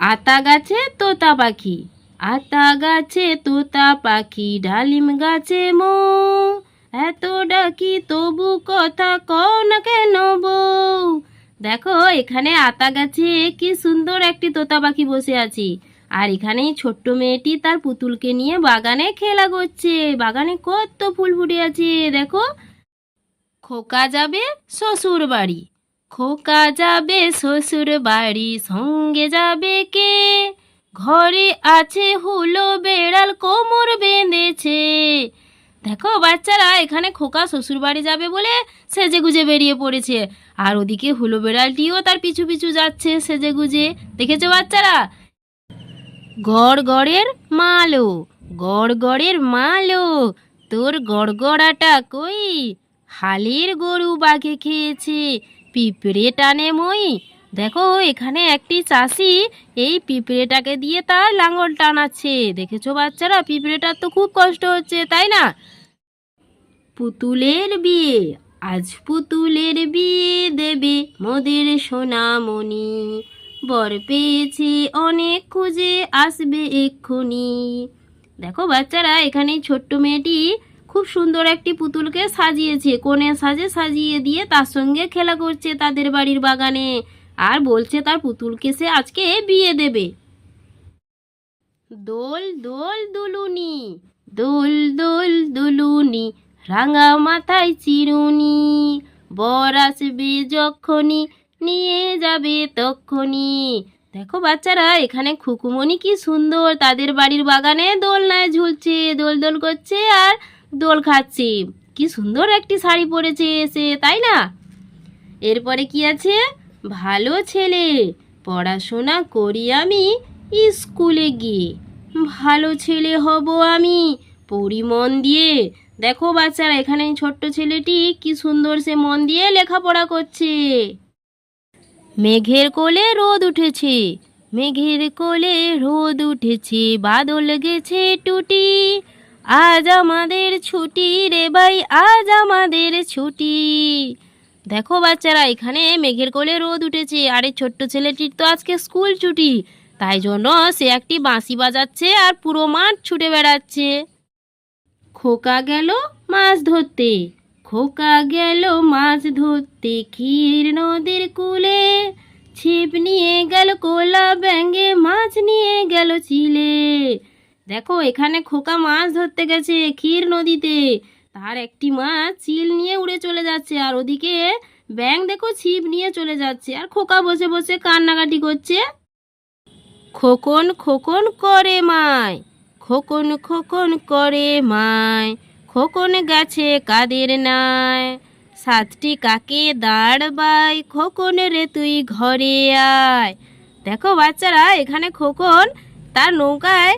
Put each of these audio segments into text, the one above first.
আতা গাছে তোতা পাখি। আতা গাছে তোতা পাখি, ডালিম গাছে মো। এত ডাকি তবু কথা কও না কেন বউ দেখো, এখানে আতা গাছে কি সুন্দর একটি তোতা পাখি বসে আছে। আর এখানে ছোট্ট মেয়েটি তার পুতুলকে নিয়ে বাগানে খেলা করছে। বাগানে কত ফুল ফুটে আছে, দেখো। খোকা যাবে শ্বশুর বাড়ি খোকা যাবে শ্বশুর বাড়ি সঙ্গে যাবে কে? ঘরে আছে হুলো বেড়াল, কোমর বেঁধেছে। দেখো, বাচ্চারা, এখানে খোকা শ্বশুর বাড়ি যাবে বলে সেজে গুজে বেরিয়ে পড়েছে। আর ওদিকে হুলো বেড়ালটিও তার পিছু পিছু যাচ্ছে সেজে গুজে দেখেছ, বাচ্চারা? গড় গড়ের মালো গড় গড়ের মালো, তোর গড়গড়াটা কই? হালের গরু বাঘে খেয়েছে। পিঁপড়ে টানে মই দেখো, এখানে একটি চাষি এই পিঁপড়েটাকে দিয়ে তার লাঙল টানাচ্ছে। দেখেছ বাচ্চারা, পিঁপড়েটার তো খুব কষ্ট হচ্ছে, তাই না? পুতুলের বিয়ে, আজ পুতুলের বিয়ে দেবে মোদের সোনামণি। বর পেয়েছে অনেক, খুঁজে আসবে এক্ষুনি। দেখো বাচ্চারা, এখানে ছোট্ট মেয়েটি খুব সুন্দর একটি পুতুলকে সাজিয়েছে। কোণে সাজে সাজিয়ে দিয়ে তার সঙ্গে খেলা করছে তাদের বাড়ির বাগানে। আর বলছে তার পুতুলকে সে আজকে বিয়ে দেবে। দোল দোল দুলুনি, দোল দোল দুলুনি, রাঙা মাথায় চিরুনি, বর আসবে যখনই, নিয়ে যাবে তক্ষণি দেখো বাচ্চারা, এখানে খুকুমনি কি সুন্দর, তাদের বাড়ির বাগানে দোলনায় ঝুলছে, দোল দোল করছে আর দোল খাচ্ছে। কি সুন্দর একটি শাড়ি পরেছে সে তাই না? এরপরে কি আছে? ভালো ছেলে, পড়াশোনা করি আমি স্কুলে গিয়ে। ভালো ছেলে হব আমি পড়ি মন দিয়ে। দেখো বাচ্চারা, এখানে ছোট্ট ছেলেটি কি সুন্দর সে মন দিয়ে লেখাপড়া করছে। মেঘের কোলে রোদ উঠেছে, মেঘের কোলে রোদ উঠেছে, বাদল গেছে টুটি। আজ আমাদের ছুটি রে ভাই, আজ আমাদের ছুটি। দেখো বাচ্চারা, এখানে মেঘের কোলে রোদ উঠেছে, আর এই ছোট্ট ছেলেটির তো আজকে স্কুল ছুটি। তাই জন্য সে একটি বাঁশি বাজাচ্ছে আর পুরো মাঠ ছুটে বেড়াচ্ছে। খোকা গেল মাছ ধরতে, খোকা গেল মাছ ধরতে, ক্ষীর নদীর কূলে ছিপ নিয়ে গেল, কোলা ব্যাঙ্গে মাছ নিয়ে গেল, চিলে। দেখো, এখানে খোকা মাছ ধরতে গেছে ক্ষীর নদীতে। তার একটি মাছ চিল নিয়ে উড়ে চলে যাচ্ছে, আর ওদিকে ব্যাং দেখো ছিপ নিয়ে চলে যাচ্ছে, আর খোকা বসে বসে কান্নাকাটি করছে। খোকন খোকন করে মায়, খোকন খোকন করে মায়, খোকন গেছে কাদের নাই। সাতটি কাকে দাঁড়বাই খোকন রে তুই ঘরে আয়। দেখো বাচ্চারা, এখানে খোকন তার নৌকায়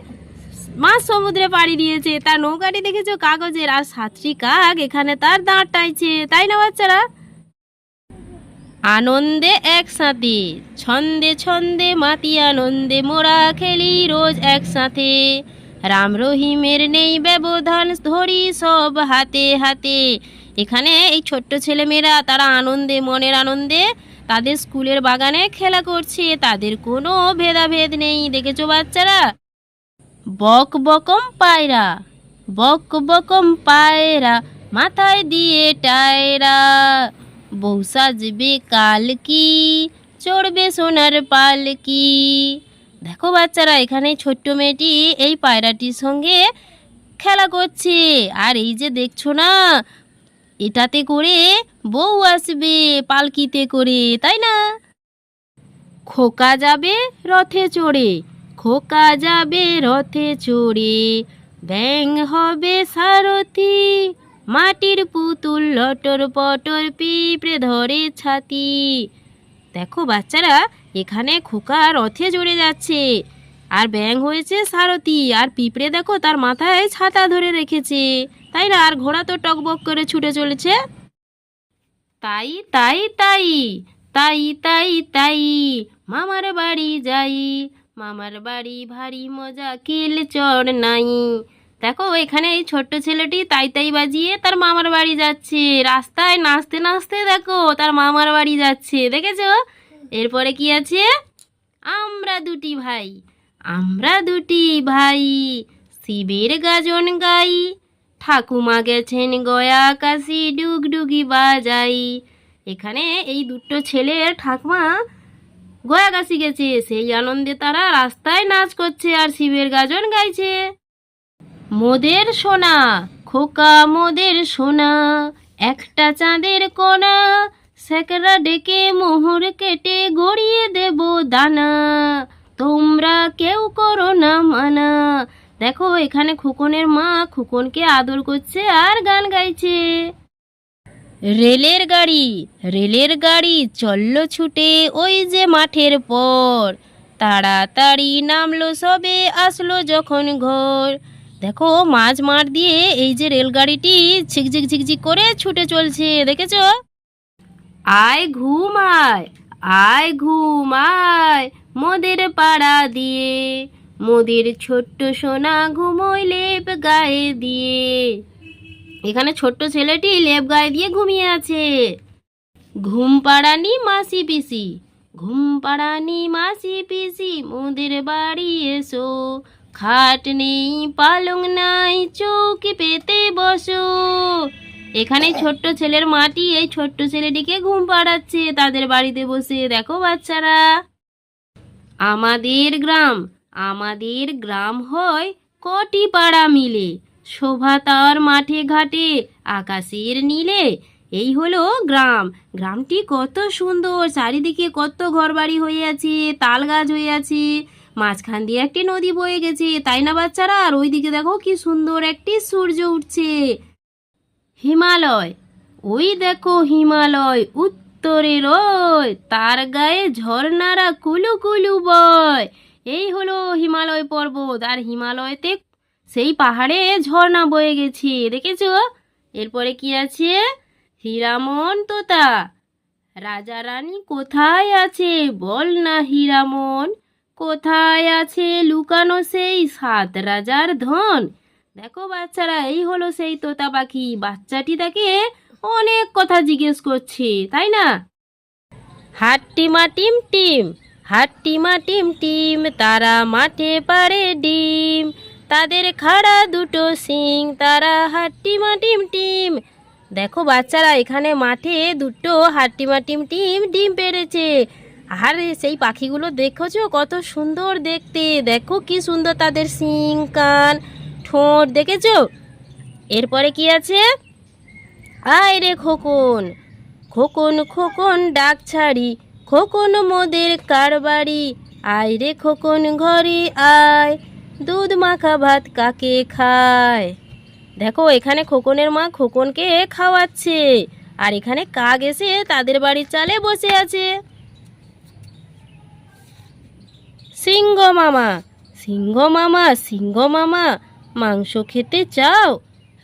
মাছ সমুদ্রে পাড়ি দিয়েছে, তার নৌকাটি দেখেছ? কাগজের আর সাতটি কাক, এখানে তার দাঁড় টাইছে তাই না বাচ্চারা? আনন্দে একসাথে, ছন্দে ছন্দে, মাতি আনন্দে মোরা খেলি রোজ একসাথে। রাম রহিমের নেই ব্যবধান, ধরি সব হাতে হাতে। এখানে এই ছোট্ট ছেলেমেয়েরা, তারা আনন্দে, মনের আনন্দে তাদের স্কুলের বাগানে খেলা করছে। তাদের কোনো ভেদাভেদ নেই, দেখেছ বাচ্চারা? বক বকম পায়রা, বক বকম পায়রা, মাথায় দিয়ে টায়রা। বউ সাজবে কালকি, চড়বে সোনার পালকি। দেখো বাচ্চারা, এখানে ছোট্ট মেয়েটি এই পায়রাটির সঙ্গে খেলা করছে। আর এই যে দেখছ না, এটাতে করে বউ আসবে পালকিতে করে, তাই না? খোকা যাবে রথে চড়ে খোকা যাবে রথে চড়ে ব্যাং হবে সারথি। মাটির পুতুল লটর পটর পিঁপড়ে ধরে ছাতি। দেখো বাচ্চারা, এখানে খোকা রথে চড়ে যাচ্ছে। আর ব্যাং হয়েছে সারথি, আর পিঁপড়ে দেখো তার মাথায় ছাতা ধরে রেখেছে। তাই না? আর ঘোড়া তো টকবক করে ছুটে চলেছে। তাই তাই তাই তাই তাই তাই, মামার বাড়ি যাই। মামার বাড়ি ভারী মজা, কিল চড় নাই। দেখো, এখানে এই ছোট্ট ছেলেটি তাই তাই বাজিয়ে তার মামার বাড়ি যাচ্ছে। রাস্তায় নাচতে নাচতে দেখো, তার মামার বাড়ি যাচ্ছে, দেখেছ? এরপরে কি আছে? আমরা দুটি ভাই, আমরা দুটি ভাই, শিবের গাজন গাই, ঠাকুমা গেছেন গয়া কাশি ডুগডুগি বাজাই। এখানে এই দুটো ছেলের ঠাকুমা গয়া কাশি গেছে। সেই আনন্দে তারা রাস্তায় নাচ করছে আর শিবের গাজন গাইছে। মোদের সোনা, খোকা মোদের সোনা, একটা চাঁদের কোনা সেকরা ডেকে মোহর কেটে গড়িয়ে দেব দানা। তোমরা কেউ করো না মানা। দেখো, এখানে খোকনের মা খোকনকে আদর করছে আর গান গাইছে। রেলের গাড়ি রেলের গাড়ি চলল ছুটে ওই যে মাঠের পর। তাড়াতাড়ি নামলো সবে, আসলো যখন ঘর। দেখো, মাঝ মাঠ দিয়ে এই যে রেলগাড়িটি ঝিকঝিক ঝিকঝিক করে ছুটে চলছে, দেখেছ? আয় ঘুম আয় আয় ঘুম আয়, মোদের পাড়া দিয়ে। মোদের ছোট্ট সোনা ঘুমোয় লেপ গায়ে দিয়ে। এখানে ছোট্ট ছেলেটি লেপ গায়ে দিয়ে ঘুমিয়ে আছে। ঘুম পাড়ানি মাসি পিসি, ঘুম পাড়ানি মাসি পিসি, মোদের বাড়ি এসো। খাট নেই, পালং নাই, চৌকি পেতে বসো। এখানে ছোট্ট ছেলের মাটি, এই ছোট্ট ছেলেটিকে ঘুম পাড়াচ্ছে। তাদের বাড়িতে বসে দেখো বাচ্চারা। আমাদের গ্রাম আমাদের গ্রাম হয় কটি পাড়া মিলে। শোভা তার মাঠে ঘাটে, আকাশের নীলে। এই হলো গ্রাম। গ্রামটি কত সুন্দর, চারিদিকে কত ঘরবাড়ি হয়ে আছে তাল গাছ হয়ে আছে। মাঝখান দিয়ে একটি নদী বয়ে গেছে, তাই না বাচ্চারা? আর ওইদিকে দেখো কি সুন্দর একটি সূর্য উঠছে। হিমালয়। ওই দেখো হিমালয়, উত্তরে রয়, তার গায়ে ঝর্ণারা কুলু কুলু বয়। এই হলো হিমালয় পর্বত। আর হিমালয়তে সেই পাহাড়ে ঝর্ণা বয়ে গেছে, দেখেছ? এরপরে কি আছে? হীরামন তোতা। রাজা রানী কোথায় আছে? বল না হীরামন, কোথায় আছে লুকানো সেই সাত রাজার ধন? দেখো বাচ্চারা, এই হলো সেই তোতা পাখি। বাচ্চাটি তাকে অনেক কথা জিজ্ঞেস করছে, তাই না? হাট্টিমা টিম টিম হাট্টিমা টিম টিম, তারা মাঠে পারে ডিম। তাদের খাড়া দুটো সিং তারা হাট্টিমা টিম টিম। দেখো বাচ্চারা, এখানে মাঠে দুটো হাট্টিমা টিম টিম ডিম পেড়েছে। আর সেই পাখিগুলো দেখেছ? কত সুন্দর দেখতে। দেখো কি সুন্দর তাদের সিং কান, ঠোঁট, দেখেছ? এরপরে কি আছে? আয় রে খোকন খোকন খোকন ডাক ছাড়ি, খোকন মোদের কারবারি। আয় রে খোকন ঘরে আয়। দুধ মাখা ভাত কাকে খায়? দেখো, এখানে খোকনের মা খোকনকে খাওয়াচ্ছে। আর এখানে কাক এসে তাদের বাড়ির চালে বসে আছে। সিংহ মামা সিংহ মামা সিংহ মামা, মাংস খেতে চাও?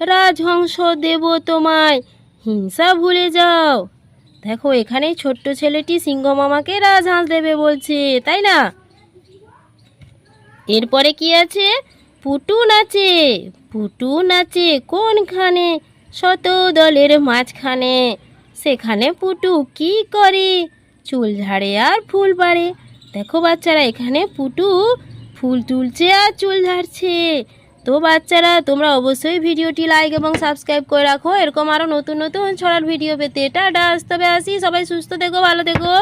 রাজহংস দেব তোমায়, হিংসা ভুলে যাও। দেখো, এখানে ছোট্ট ছেলেটি সিংহ মামাকে রাজহাঁস দেবে বলছে, তাই না? এরপরে কি আছে? পুটুন আছে। পুটুন আছে কোনখানে? শত দলের মাঝখানে। সেখানে পুটু কি করে? চুল ঝাড়ে আর ফুল পাড়ে দেখো বাচ্চারা, এখানে পুটু ফুল তুলছে আর চুল ঝাড়ছে। তো বাচ্চারা, তোমরা অবশ্যই ভিডিওটি লাইক এবং সাবস্ক্রাইব করে রাখো। এরকম আরও নতুন নতুন ছড়ার ভিডিও পেতে। টাটা আসতে হবে আসি। সবাই সুস্থ থেকো, ভালো থেকো।